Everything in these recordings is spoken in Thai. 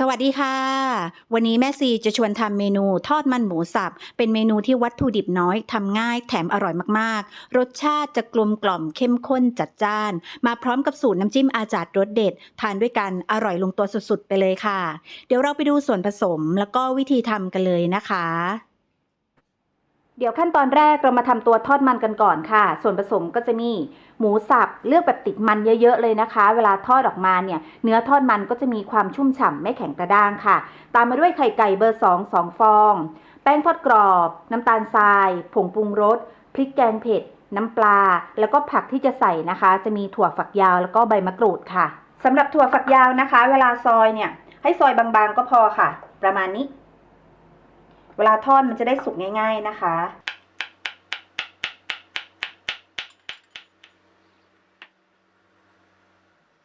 สวัสดีค่ะ วันนี้แม่ซีจะชวนทำเมนูทอดมันหมูสับ เป็นเมนูที่วัตถุดิบน้อยทำง่ายแถมอร่อยมากๆ รสชาติจะกลมกล่อมเข้มข้นจัดจ้าน มาพร้อมกับสูตรน้ำจิ้มอาจาดรสเด็ด ทานด้วยกันอร่อยลงตัวสุดๆ ไปเลยค่ะ เดี๋ยวเราไปดูส่วนผสมแล้วก็วิธีทำกันเลยนะคะ เดี๋ยวขั้นตอนแรกเรามาทำตัวทอดมันกันก่อนค่ะ ส่วนผสมก็จะมีหมูสับเลือกแบบติดมันเยอะ ๆ เลยนะคะ เวลาทอดออกมาเนี่ย เนื้อทอดมันก็จะมีความชุ่มฉ่ำไม่แข็งกระด้างค่ะ ตามมาด้วยไข่ไก่เบอร์ 2 2 ฟอง แป้งทอดกรอบ น้ำตาลทราย ผงปรุงรส พริกแกงเผ็ด น้ำปลา แล้วก็ผักที่จะใส่นะคะ จะมีถั่วฝักยาวแล้วก็ใบมะกรูดค่ะสำหรับถั่วฝักยาวนะคะ เวลาซอยเนี่ย ให้ซอยบางๆก็พอค่ะ ประมาณนี้ เวลาทอดมันจะได้สุกง่าย ๆนะคะ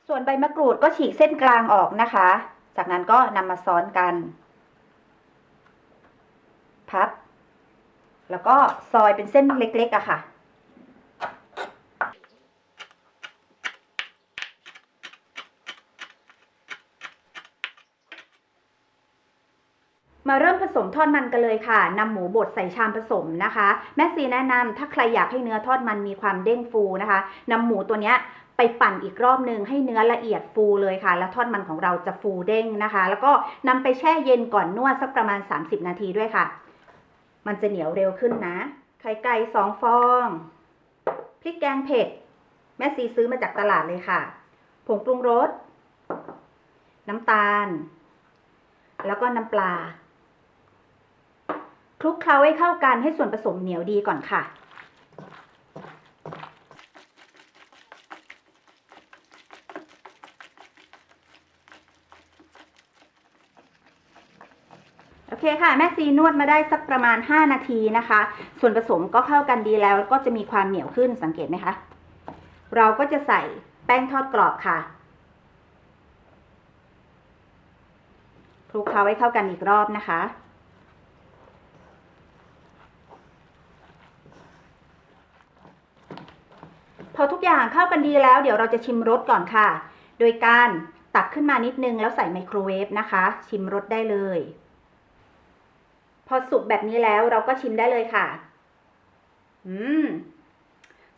ส่วนใบมะกรูดก็ฉีกเส้นกลางออกนะคะ จากนั้นก็นำมาซ้อนกัน พับ แล้วก็ซอยเป็นเส้นเล็กๆอะค่ะ มาเริ่มผสมทอดมันกันเลยค่ะนำหมูบดใส่ชามผสมนะคะ แม่ซีแนะนำถ้าใครอยากให้เนื้อทอดมันมีความเด้งฟูนะคะนำหมูตัวเนี้ยไปปั่นอีกรอบหนึ่งให้เนื้อละเอียดฟูเลยค่ะ แล้วทอดมันของเราจะฟูเด้งนะคะ แล้วก็นำไปแช่เย็นก่อนนวดสักประมาณ 30 นาทีด้วยค่ะ มันจะเหนียวเร็วขึ้นนะ ไข่ไก่สองฟอง พริกแกงเผ็ด แม่ซีซื้อมาจากตลาดเลยค่ะ ผงปรุงรส น้ำตาล แล้วก็น้ำปลา คลุกเคล้าให้เข้ากันให้ส่วนผสมเหนียวดีก่อนค่ะ โอเคค่ะ แม่ซีนวดมาได้สักประมาณ 5 นาทีนะคะ ส่วนผสมก็เข้ากันดีแล้วก็จะมีความเหนียวขึ้นสังเกตไหมคะ เราก็จะใส่แป้งทอดกรอบค่ะคลุกเคล้าให้เข้ากันอีกรอบนะคะ อทุกอย่างเข้ากันดีแล้ว เดี๋ยวเราจะชิมรสก่อนค่ะ โดยการตักขึ้นมานิดนึงแล้วใส่ไมโครเวฟนะคะ ชิมรสได้เลย พอสุกแบบนี้แล้วเราก็ชิมได้เลยค่ะ อืม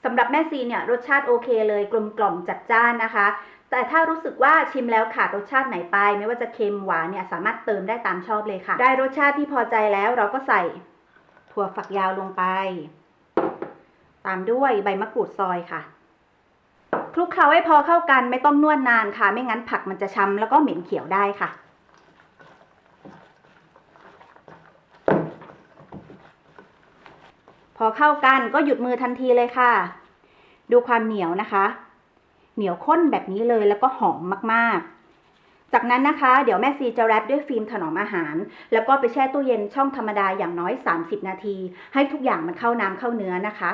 สำหรับแม่ซีเนี่ย รสชาติโอเคเลยกลมกล่อมจัดจ้านนะคะ แต่ถ้ารู้สึกว่าชิมแล้วขาดรสชาติไหนไป ไม่ว่าจะเค็มหวานเนี่ยสามารถเติมได้ตามชอบเลยค่ะ ได้รสชาติที่พอใจแล้วเราก็ใส่ถั่วฝักยาวลงไป ตามด้วยใบมะกรูดซอยค่ะ คลุกเคล้าให้พอเข้ากันไม่ต้องนวดนานค่ะ ไม่งั้นผักมันจะช้ำแล้วก็เหม็นเขียวได้ค่ะ พอเข้ากันก็หยุดมือทันทีเลยค่ะ ดูความเหนียวนะคะ เหนียวข้นแบบนี้เลยแล้วก็หอมมากๆจากนั้นนะคะ เดี๋ยวแม่ซีจะแรปด้วยฟิล์มถนอมอาหาร แล้วก็ไปแช่ตู้เย็นช่องธรรมดาอย่างน้อย 30 นาที ให้ทุกอย่างมันเข้าน้ำเข้าเนื้อนะคะ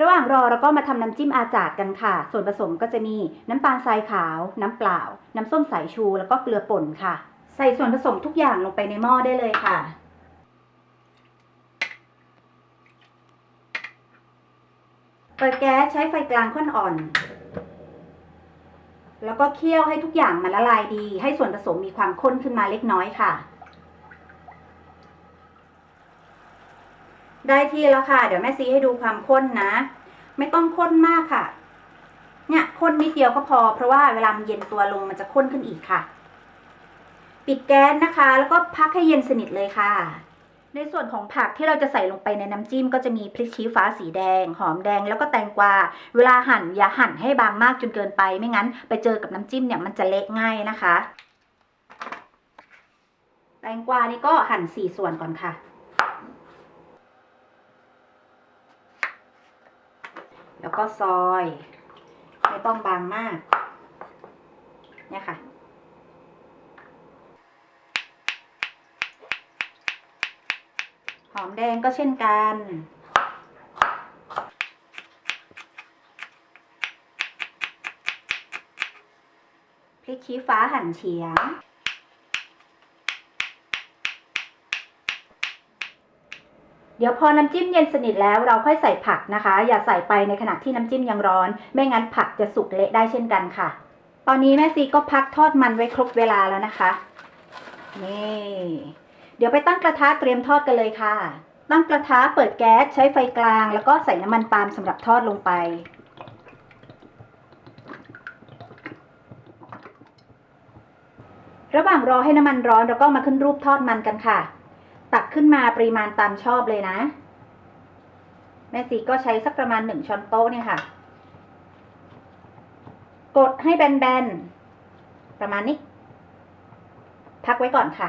ระหว่างรอเราก็มาทำน้ำจิ้มอาจาดกันค่ะ ส่วนผสมก็จะมีน้ำตาลทรายขาว น้ำเปล่า น้ำส้มสายชู แล้วก็เกลือป่นค่ะ ใส่ส่วนผสมทุกอย่างลงไปในหม้อได้เลยค่ะ เปิดแก๊สใช้ไฟกลางค่อนอ่อน แล้วก็เคี่ยวให้ทุกอย่างมันละลายดี ให้ส่วนผสมมีความข้นขึ้นมาเล็กน้อยค่ะ ได้ที่แล้วค่ะ เดี๋ยวแม่ซีให้ดูความข้นนะ ไม่ต้องข้นมากค่ะ เนี่ยข้นนิดเดียวก็พอ เพราะว่าเวลามันเย็นตัวลงมันจะข้นขึ้นอีกค่ะ ปิดแก๊สนะคะ แล้วก็พักให้เย็นสนิทเลยค่ะ ในส่วนของผักที่เราจะใส่ลงไปในน้ำจิ้มก็จะมีพริกชี้ฟ้าสีแดง หอมแดงแล้วก็แตงกวา เวลาหั่นอย่าหั่นให้บางมากจนเกินไป ไม่งั้น ไปเจอกับน้ำจิ้มเนี่ยมันจะเละง่ายนะคะ แตงกวานี่ก็หั่นสี่ส่วนก่อนค่ะ แล้วก็ซอย ไม่ต้องบางมาก เนี่ยค่ะ หอมแดงก็เช่นกันพริกชี้ฟ้าหั่นเฉียง เดี๋ยวพอน้ำจิ้มเย็นสนิทแล้วเราค่อยใส่ผักนะคะ อย่าใส่ไปในขณะที่น้ำจิ้มยังร้อน ไม่งั้นผักจะสุกเละได้เช่นกันค่ะ ตอนนี้แม่ซีก็พักทอดมันไว้ครบเวลาแล้วนะคะนี่เดี๋ยวไปตั้งกระทะเตรียมทอดกันเลยค่ะ ตั้งกระทะเปิดแก๊สใช้ไฟกลาง แล้วก็ใส่น้ำมันปาล์มสำหรับทอดลงไประหว่างรอให้น้ำมันร้อนเราก็มาขึ้นรูปทอดมันกันค่ะ ตักขึ้นมาปริมาณตามชอบเลยนะ แม่สีก็ใช้สักประมาณหนึ่งช้อนโต๊ะเนี่ยค่ะ กดให้แบนๆ ประมาณนี้ พักไว้ก่อนค่ะ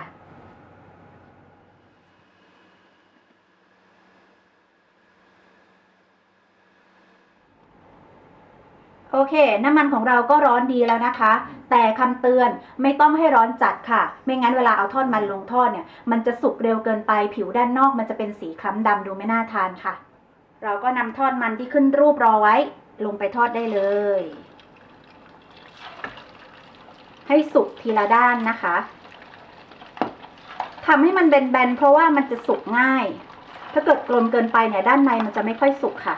โอเค น้ำมันของเราก็ร้อนดีแล้วนะคะ แต่คำเตือนไม่ต้องให้ร้อนจัดค่ะ ไม่งั้นเวลาเอาทอดมันลงทอดเนี่ย มันจะสุกเร็วเกินไป ผิวด้านนอกมันจะเป็นสีคล้ำดำดูไม่น่าทานค่ะ เราก็นำทอดมันที่ขึ้นรูปรอไว้ ลงไปทอดได้เลย ให้สุกทีละด้านนะคะทำให้มันแบนๆเพราะว่ามันจะสุกง่าย ถ้าเกิดกลมเกินไปเนี่ยด้านในมันจะไม่ค่อยสุกค่ะ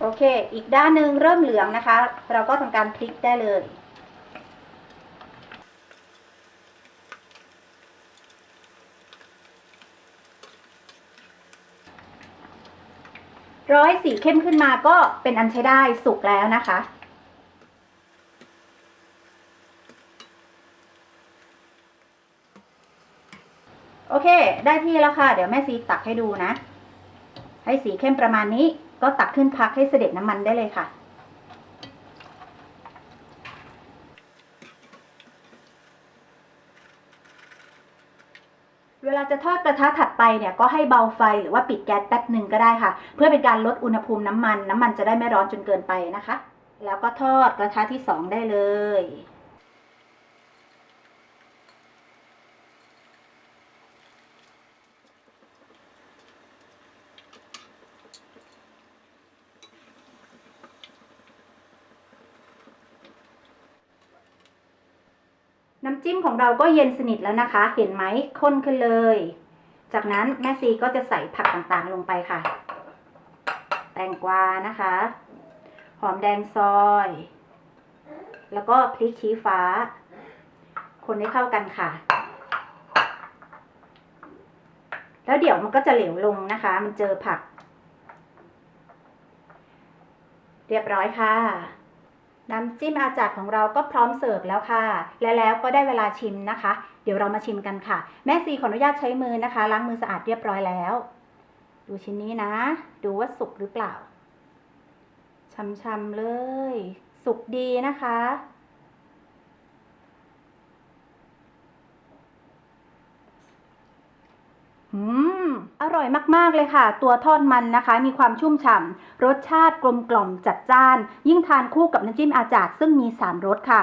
โอ เคอีกด้านหนึ่งเริ่มเหลืองนะคะ เราก็ทำการพลิกได้เลย ร้อยสีเข้มขึ้นมาก็เป็นอันใช้ได้สุกแล้วนะคะโอเค ได้ที่แล้วค่ะ เดี๋ยวแม่ซีตักให้ดูนะ ให้สีเข้มประมาณนี้ ก็ตักขึ้นพักให้เสด็จน้ำมันได้เลยค่ะ เวลาจะทอดกระทะถัดไปเนี่ยก็ให้เบาไฟหรือว่าปิดแก๊สแป๊บหนึ่งก็ได้ค่ะ เพื่อเป็นการลดอุณหภูมิน้ำมัน น้ำมันจะได้ไม่ร้อนจนเกินไปนะคะ แล้วก็ทอดกระทะที่สองได้เลย น้ำจิ้มของเราก็เย็นสนิทแล้วนะคะ เห็นไหมข้นขึ้นเลย จากนั้นแม่ซีก็จะใส่ผักต่างๆลงไปค่ะ แตงกวานะคะ หอมแดงซอย แล้วก็พริกชี้ฟ้า คนให้เข้ากันค่ะ แล้วเดี๋ยวมันก็จะเหลวลงนะคะ มันเจอผัก เรียบร้อยค่ะ น้ำจิ้มอาจารย์ของเราก็พร้อมเสิร์ฟแล้วค่ะ และแล้วก็ได้เวลาชิมนะคะ เดี๋ยวเรามาชิมกันค่ะ แม่ซีขออนุญาตใช้มือนะคะ ล้างมือสะอาดเรียบร้อยแล้ว ดูชิ้นนี้นะ ดูว่าสุกหรือเปล่าชำๆเลย สุกดีนะคะ อืม อร่อยมาก ๆ เลยค่ะ ตัวทอดมันนะคะ มีความชุ่มฉ่ำ รสชาติกลมกล่อมจัดจ้าน ยิ่งทานคู่กับน้ำจิ้มอาจาดซึ่งมี 3 รสค่ะ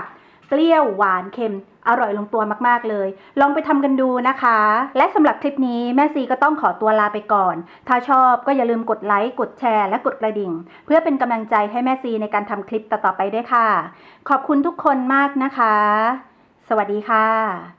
เปรี้ยว หวาน เค็ม อร่อยลงตัวมาก ๆ เลย ลองไปทำกันดูนะคะ และสำหรับคลิปนี้แม่ซีก็ต้องขอตัวลาไปก่อน ถ้าชอบก็อย่าลืมกดไลค์ กดแชร์ และกดกระดิ่ง เพื่อเป็นกำลังใจให้แม่ซีในการทำคลิปต่อๆไปด้วยค่ะ ขอบคุณทุกคนมากนะคะ สวัสดีค่ะ